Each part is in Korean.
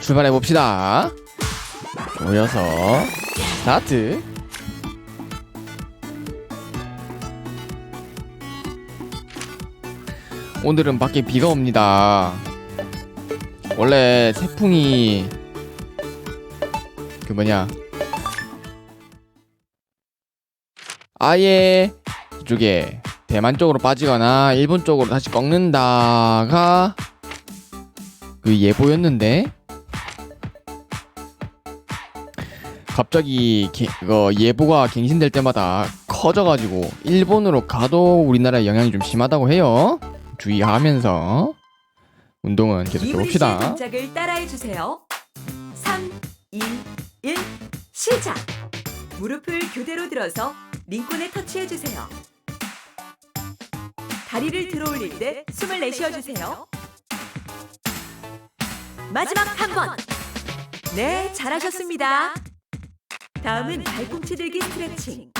출발해 봅시다. 모여서 스타트. 오늘은 밖에 비가 옵니다. 원래 태풍이 그 뭐냐 아예 이쪽에 대만 쪽으로 빠지거나 일본 쪽으로 다시 꺾는다가 그 예보였는데 갑자기 게, 그거 예보가 갱신될 때마다 커져가지고 일본으로 가도 우리나라에 영향이 좀 심하다고 해요. 주의하면서 운동은 계속 해봅시다. 동작을 따라해 주세요. 3, 2, 1, 시작. 무릎을 교대로 들어서 링콘에 터치해 주세요. 다리를 들어 올릴 때 숨을 내쉬어 주세요. 마지막 한 번. 네, 잘하셨습니다. 다음은 발꿈치 들기 스트레칭.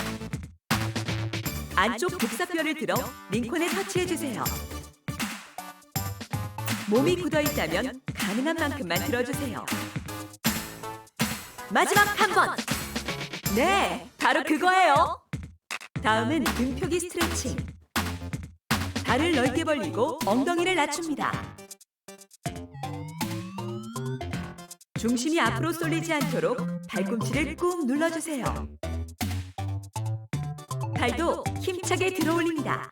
안쪽 복사뼈를 들어 링콘에 터치해 주세요. 몸이 굳어 있다면 가능한 만큼만 들어주세요. 마지막 한 번. 네, 바로 그거예요. 다음은 등표기 스트레칭. 발을 넓게 벌리고 엉덩이를 낮춥니다. 중심이 앞으로 쏠리지 않도록 발꿈치를 꾹 눌러주세요. 발도 힘차게 들어 올립니다.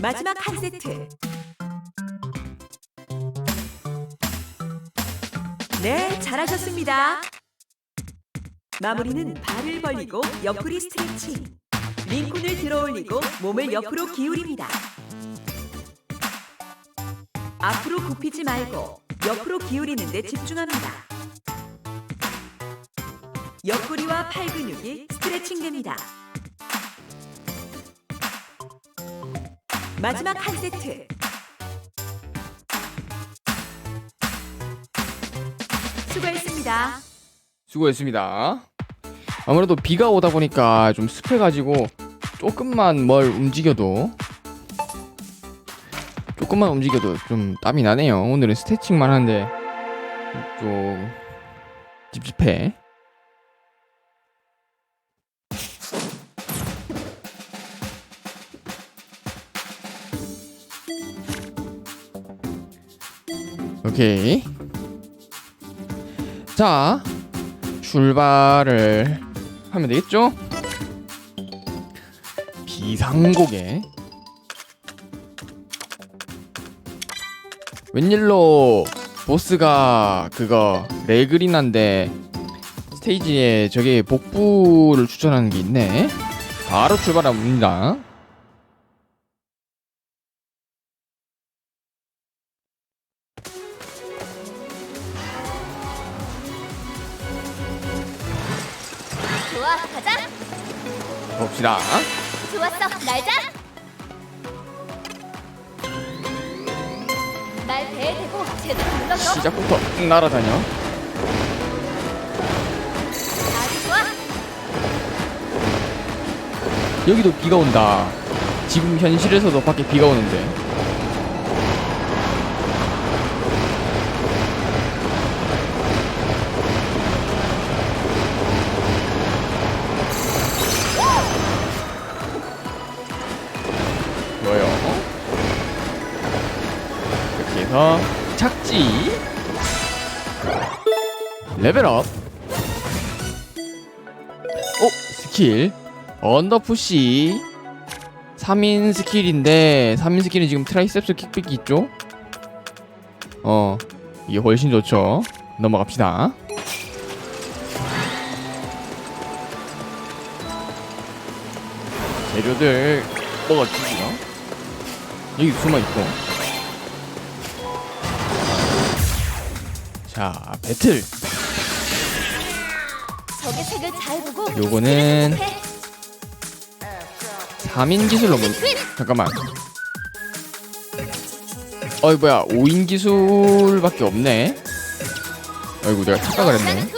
마지막 한 세트. 네, 잘하셨습니다. 마무리는 발을 벌리고 옆구리 스트레칭. 링콘을 들어 올리고 몸을 옆으로 기울입니다. 앞으로 굽히지 말고 옆으로 기울이는 데 집중합니다. 옆구리와 팔 근육이 스트레칭 됩니다. 마지막 한 세트. 수고했습니다. 수고했습니다. 아무래도 비가 오다 보니까 좀 습해가지고 조금만 뭘 움직여도 조금만 움직여도 좀 땀이 나네요. 오늘은 스트레칭만 하는데 좀 찝찝해. 오케이. 자, 출발을 하면 되겠죠? 비상곡에 웬일로 보스가 그거 레그리난데 스테이지에 저게 복부를 추천하는 게 있네. 바로 출발합니다. 좋아, 가자. 봅시다. 시작부터 날아다녀. 여기도 비가 온다. 지금 현실에서도 밖에 비가 오는데. 이렇게 해서 착지. 레벨업. 오 스킬 언더푸시 3인 스킬인데 3인 스킬은 지금 트라이셉스 킥백이 있죠? 어 이게 훨씬 좋죠 넘어갑시다 재료들 먹어주고요 여기 숨어있고 자 배틀 적의 색을 잘 보고. 요거는 해. 3인 기술로 뭐 잠깐만 어이 뭐야 5인 기술밖에 없네 아이고 내가 착각을 했네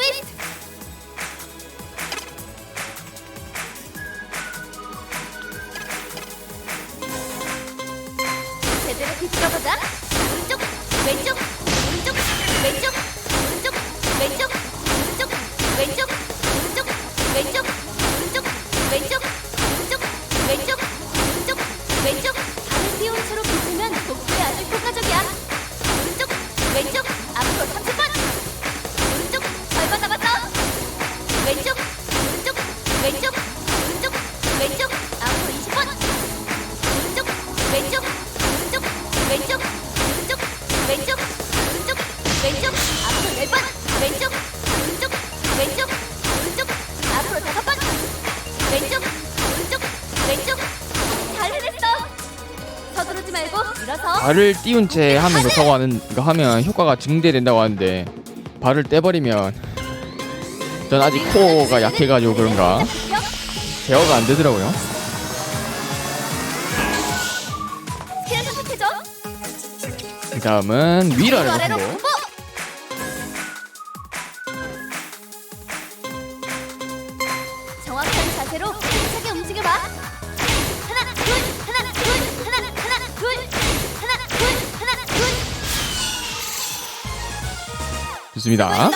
왼쪽 왼쪽 왼쪽 앞으로 20번. 오른쪽 왼쪽 오른쪽 왼쪽 오른쪽 왼쪽 오른쪽 왼쪽 앞으로 10번. 왼쪽 오른쪽 왼쪽 오른쪽 앞으로 5번. 왼쪽 오른쪽 왼쪽. 잘 해냈어. 서두르지 말고 일어서. 발을 띄운 채 하면 좋다고 아, 네. 하는 그러니까 하면 효과가 증대된다고 하는데 발을 떼버리면 전 아직 코어가 약해가지고 그런가. 제어가 안 되더라고요. 그 다음은 정확한 자세로 힘차게 움직여봐. 하나 둘 하나 둘 하나 하나 둘 하나 둘 하나 둘. 좋습니다.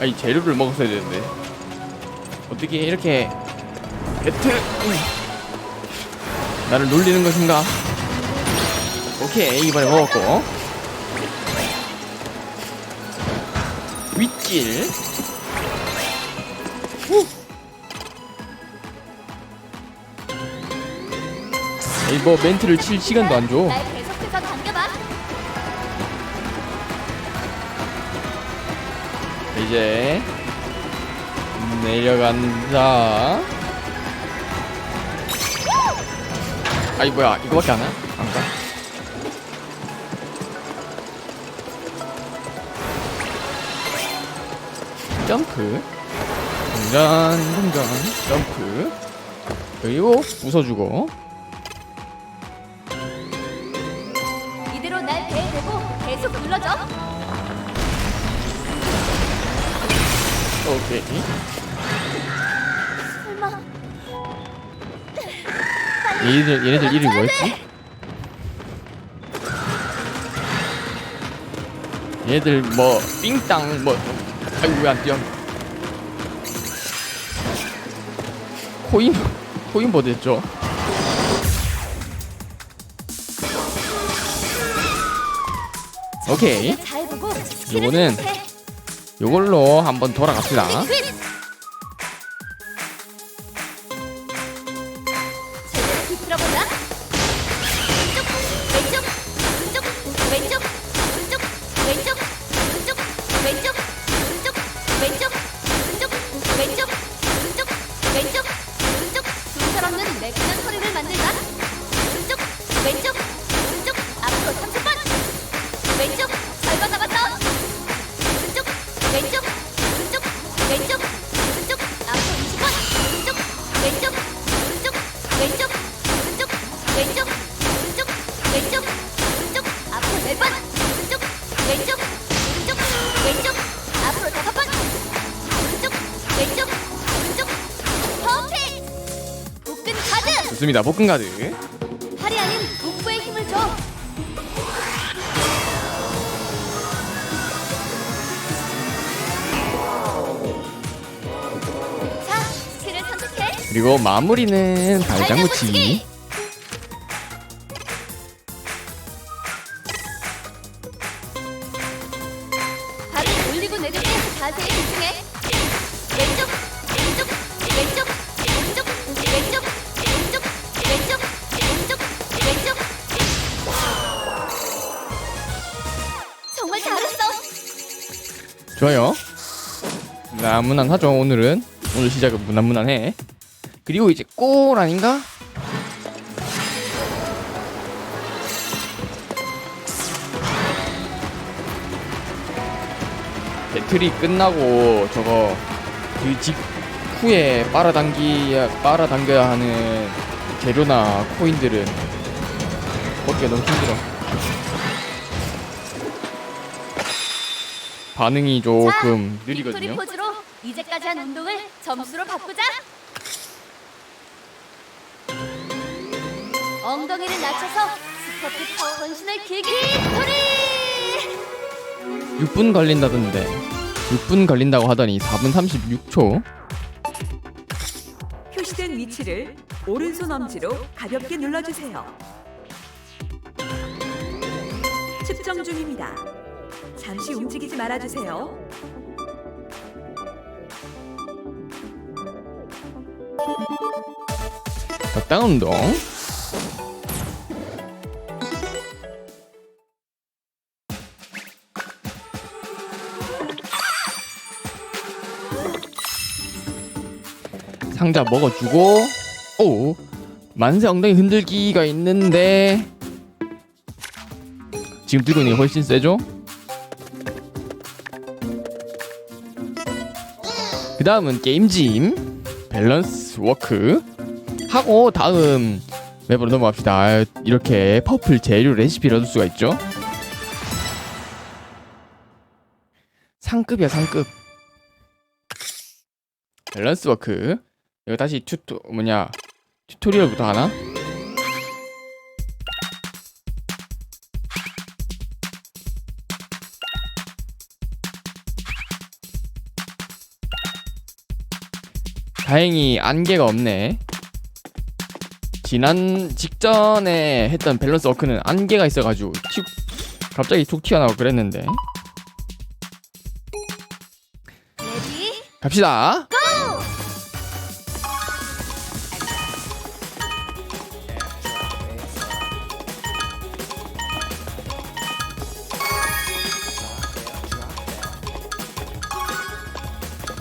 아이 재료를 먹었어야 되는데 어떻게 이렇게 배트 음. 나를 놀리는 것인가? 오케이 이번에 먹었고 윗길 후. 에이 뭐 멘트를 칠 시간도 안 줘. 이제 내려간다. 아이 뭐야 이거밖에 안 해? 안 가? 점프 동전 동전 점프 그리고 부숴주고 오케이 설마 얘네들 얘네들 이름이 뭐였지? 얘네들 뭐 삥땅 뭐 아이고 왜 안 뛰어? 코인 코인 뭐 됐죠? 오케이 요거는 요걸로 한번 돌아갑시다. 가드 좋습니다. 볶음 가드. 팔이 아닌 복부에 힘을 줘 자, 스킬을 선택해 그리고 마무리는 발장구치 무난무난하죠 오늘은. 오늘 시작은 무난무난해. 그리고 이제 골 아닌가? 배틀이 끝나고 저거 그 직후에 빨아당기야 빨아당겨야 하는 재료나 코인들은 먹기가 너무 힘들어. 반응이 조금 느리거든요. 이제까지 한 운동을 점수로 바꾸자 엉덩이를 낮춰서 스쿼트 전신을 길게 빅토리 6분 걸린다던데 6분 걸린다고 하더니 4분 36초 표시된 위치를 오른손 엄지로 가볍게 눌러주세요. 측정 중입니다. 잠시 움직이지 말아주세요. 적당 운동. 상자 먹어주고 오 만세 엉덩이 흔들기가 있는데 지금 들고 있는 게 훨씬 세죠? 그 다음은 게임짐 밸런스 워크. 하고 다음 맵으로 넘어갑시다. 이렇게 퍼플 재료 레시피를 얻을 수가 있죠. 상급이야 상급. 밸런스 워크. 이거 다시 튜토 뭐냐 튜토리얼부터 하나? 다행히 안개가 없네. 지난 직전에 했던 밸런스 워크는 안개가 있어가지고 튀, 갑자기 툭 튀어나오고 그랬는데 갑시다.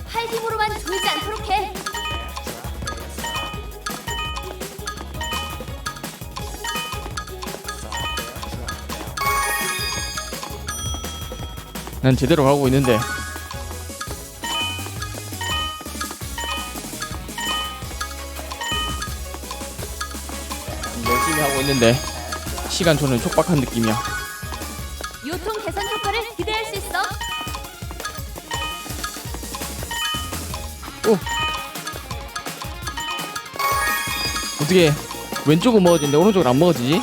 팔 힘으로만 조이지 않도록 해. 난 제대로 가고 있는데 열심히 하고 있는데 시간초는 촉박한 느낌이야. 요통 개선 효과를 기대할 수 있어. 어떻게 왼쪽은 먹어지는데 오른쪽은 안 먹어지지?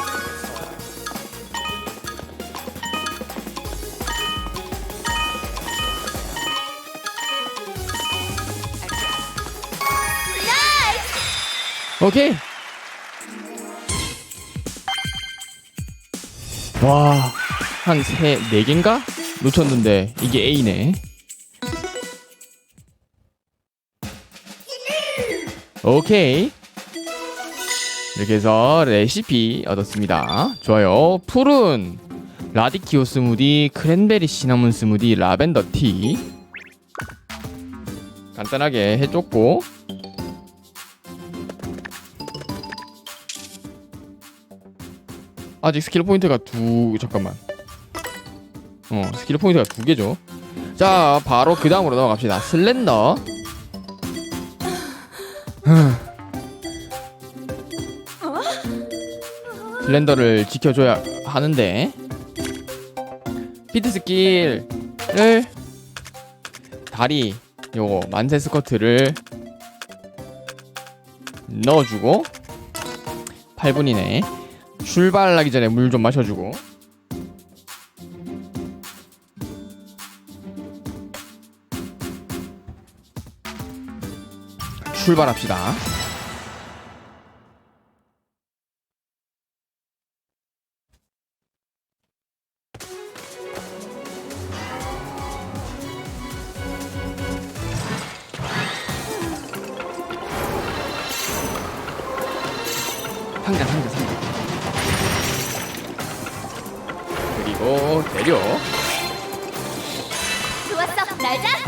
오케이. 와, 한 세, 네 개인가? 놓쳤는데, 이게 A네. 오케이. 이렇게 해서 레시피 얻었습니다. 좋아요. 푸른 라디키오 스무디, 크랜베리 시나몬 스무디, 라벤더 티. 간단하게 해줬고. 아직 스킬 포인트가 두 잠깐만. 어 스킬 포인트가 두 개죠. 자 바로 그 다음으로 넘어갑시다. 슬렌더. 슬렌더를 지켜줘야 하는데 피트 스킬을 다리 요거 만세 스커트를 넣어주고 8분이네 출발하기 전에 물 좀 마셔주고. 출발합시다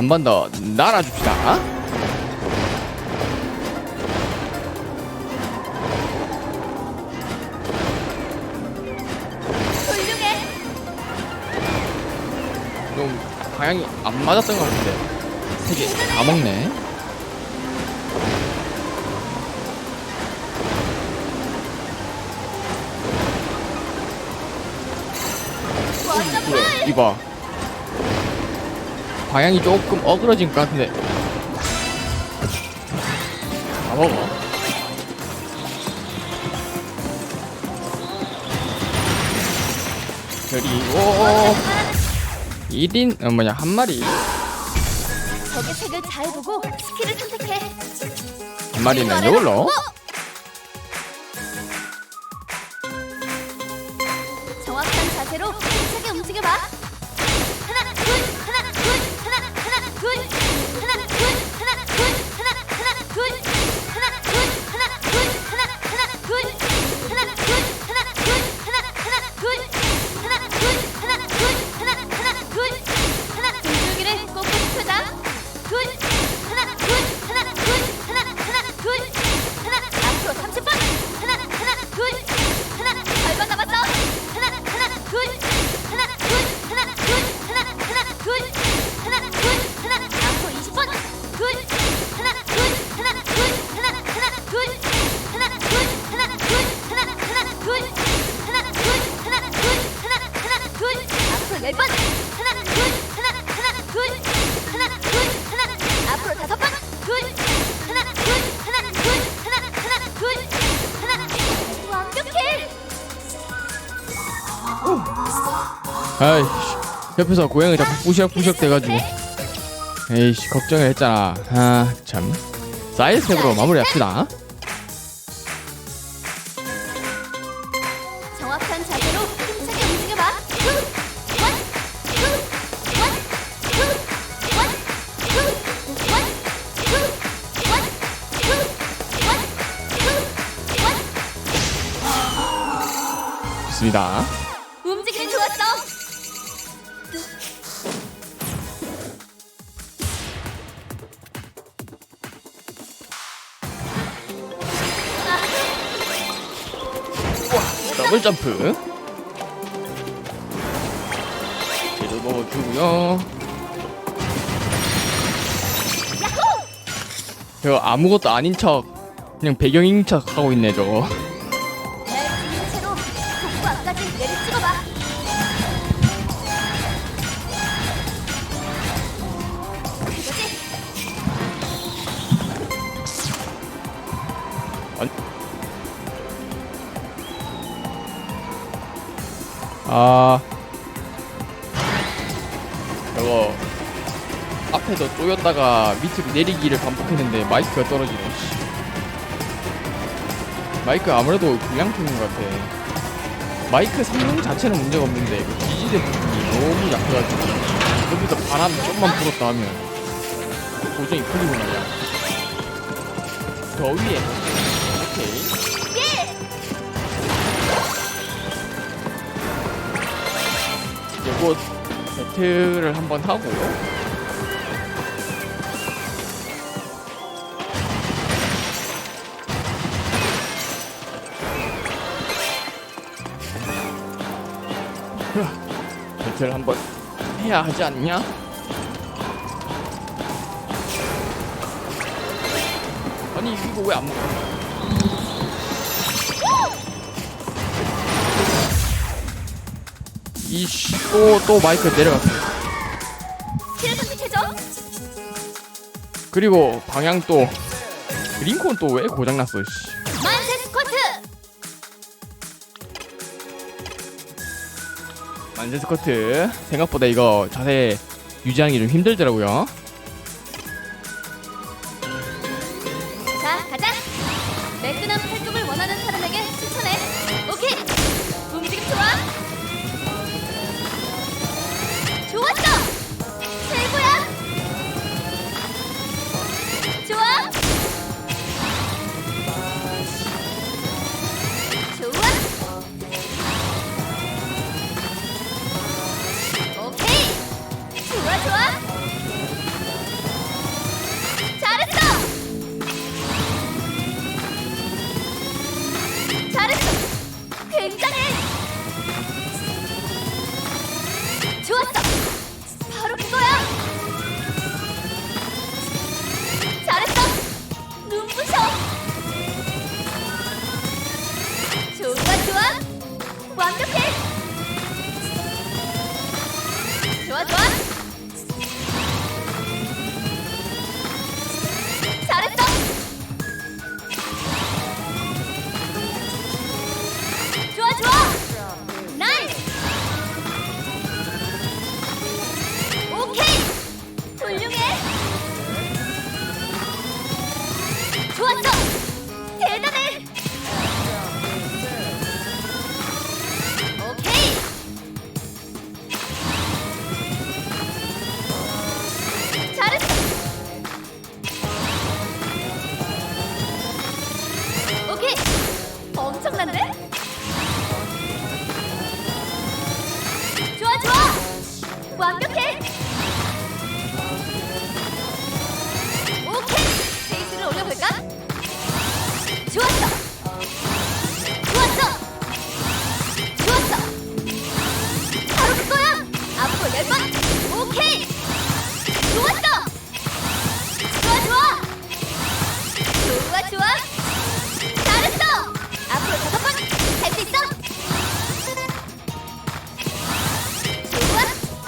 한 번 더 날아줍시다 훌륭해. 좀 방향이 안 맞았던 것 같은데 세개 다 먹네. 이봐 방향이 조금 어그러진 것 같은데. 다 먹어. 그리고 1인 어 뭐냐 한 마리. 적의 색을 잘 보고 스킬을 선택해. 한 마리는 이걸로 옆에서 고양이 자꾸 부시럭부시럭 돼가지고. 에이씨 걱정을 했잖아. 아참. 사이드스텝으로 마무리합시다. 정확한 자세로 힘차게 움직여봐. 좋습니다 점프. 뒤로 넣어주고요. 저거 아무것도 아닌 척 그냥 배경인 척 하고 있네 저거 아. 저거 앞에서 쪼였다가 밑으로 내리기를 반복했는데 마이크가 떨어지네. 씨. 마이크 아무래도 불량품인 것 같아. 마이크 성능 자체는 문제가 없는데 그 지지대 부분이 너무 약해가지고 여기서 바람 좀만 불었다 하면 고정이 풀리고 말이야 더 위에 요거 배틀을 한번 하고 흐, 배틀 한번 해야 하지 않냐? 아니 이거 왜 안 먹어? 이씨 또 또 마이크 내려갔어. 그리고 방향 또 링콘 또 왜 고장났어 씨. 만세 스쿼트. 만세 스쿼트 생각보다 이거 자세 유지하기 좀 힘들더라고요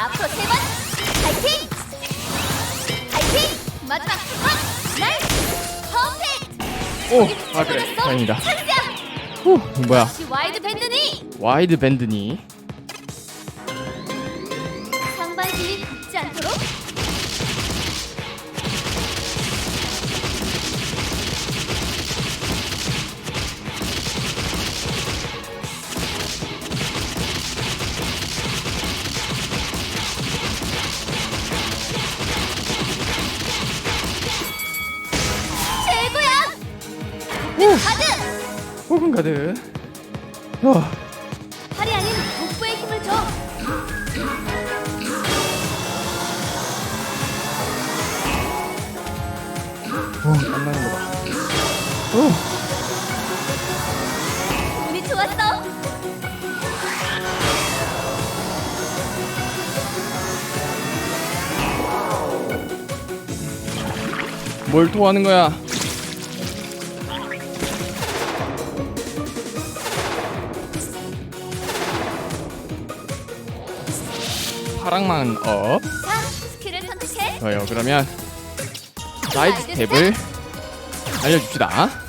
앞으로 세 번. 파이팅! 파이팅! 마지막 한번. 나이스 퍼펙트. 오! 아 그래 다행이다. 찬스야 후 뭐야? 와이드 밴드니? 와이드 밴드니 호흡은 가득. 어, 팔이 아닌 복부에 힘을 줘 어, 땀나는 거 봐. 어, 운이 좋았어 뭘 토하는 거야? 파랑만 업. 자 스킬을 선택해 좋아요. 그러면 사이드 스텝을 알려줍시다.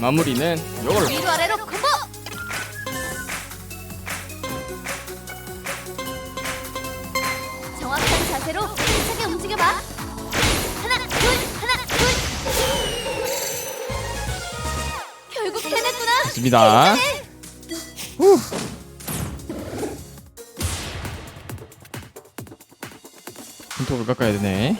마무리는 이걸로. 위로 아래로 콤보 정확한 자세로 힘차게 움직여봐 하나 둘 하나 둘 결국 해냈구나 좋습니다. 후. 손톱을 깎아야 되네.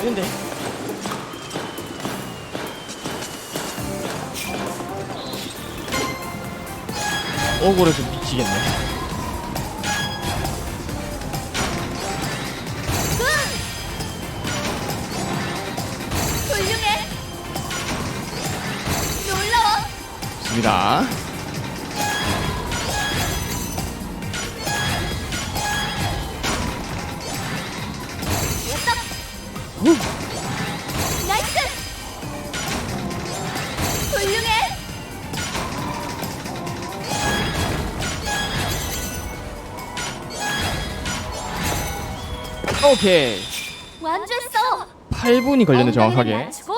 있는데 억울해서 미치겠네. 훌륭해 놀라워 좋습니다. 오케이. 완주했어 8분이 걸렸네 정확하게. 낮추고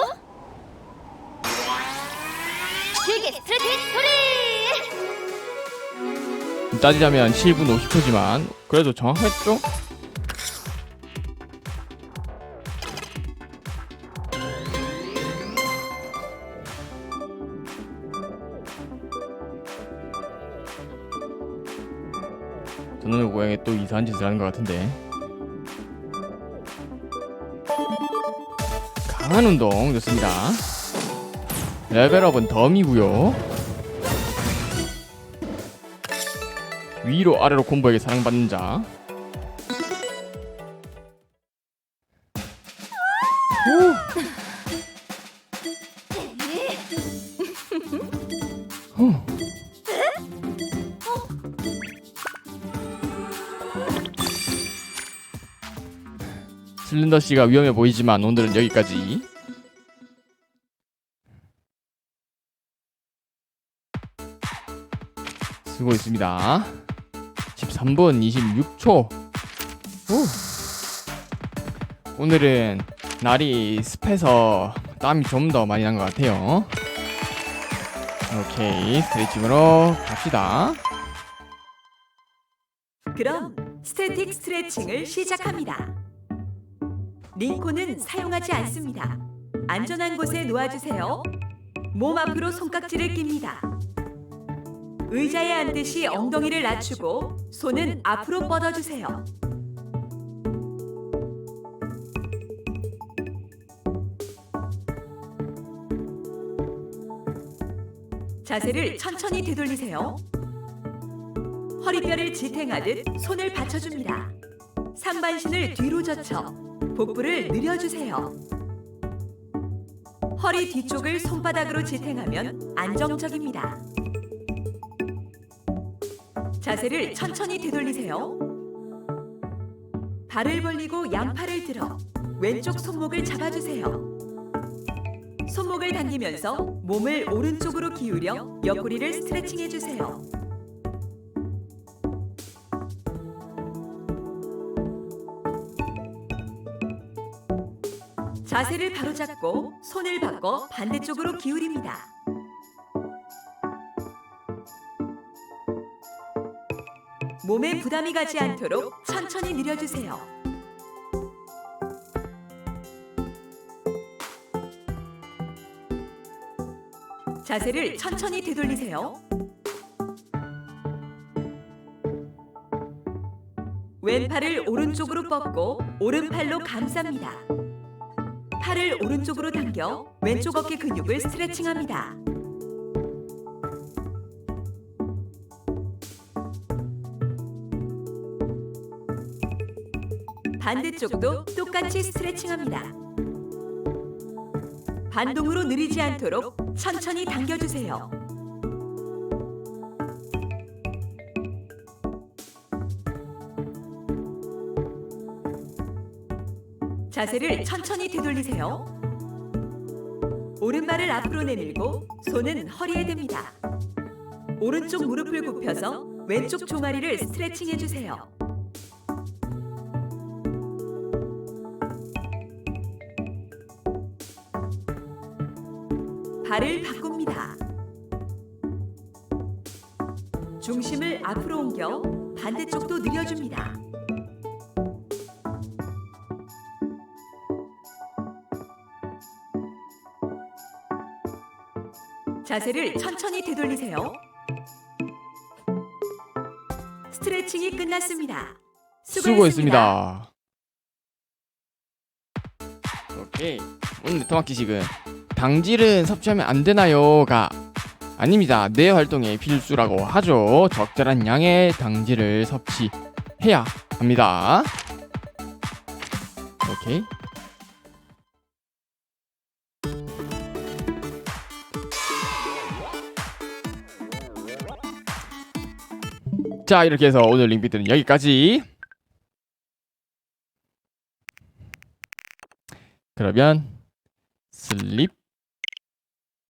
길게 스트레칭 소리 따지자면 7분 50초지만 그래도 정확했죠? 저놈의 고양이 또 이상한 짓을 하는 것 같은데 강한 운동 좋습니다 레벨업은 덤이고요 위로 아래로 콤보에게 사랑받는 자. 더 씨가 위험해 보이지만 오늘은 여기까지. 수고했습니다. 13분 26초. 오. 오늘은 날이 습해서 땀이 좀 더 많이 난 것 같아요. 오케이 스트레칭으로 갑시다. 그럼 스태틱 스트레칭을 시작합니다. 링콘은 사용하지 않습니다. 안전한 곳에 놓아주세요. 몸 앞으로 손깍지를 낍니다. 의자에 앉듯이 엉덩이를 낮추고 손은 앞으로 뻗어주세요. 자세를 천천히 되돌리세요. 허리뼈를 지탱하듯 손을 받쳐줍니다. 상반신을 뒤로 젖혀 복부를 늘려주세요. 허리 뒤쪽을 손바닥으로 지탱하면 안정적입니다. 자세를 천천히 되돌리세요. 발을 벌리고 양팔을 들어 왼쪽 손목을 잡아주세요. 손목을 당기면서 몸을 오른쪽으로 기울여 옆구리를 스트레칭 해주세요. 자세를 바로잡고 손을 바꿔 반대쪽으로 기울입니다. 몸에 부담이 가지 않도록 천천히 늘려주세요. 자세를 천천히 되돌리세요. 왼팔을 오른쪽으로 뻗고 오른팔로 감쌉니다. 팔을 오른쪽으로 당겨 왼쪽 어깨 근육을 스트레칭합니다. 반대쪽도 똑같이 스트레칭합니다. 반동으로 느리지 않도록 천천히 당겨주세요. 자세를 천천히 되돌리세요. 오른발을 앞으로 내밀고 손은 허리에 댑니다. 오른쪽 무릎을 굽혀서 왼쪽 종아리를 스트레칭 해주세요. 발을 바꿉니다. 중심을 앞으로 옮겨 반대쪽도 늘려줍니다. 자세를 천천히 되돌리세요. 스트레칭이 끝났습니다. 수고했습니다. 오케이. 오늘 네트워크 지식은 당질은 섭취하면 안 되나요가 아닙니다. 뇌 활동에 필수라고 하죠. 적절한 양의 당질을 섭취해야 합니다. 오케이. 자 이렇게 해서 오늘 링비트는 여기까지. 그러면 슬립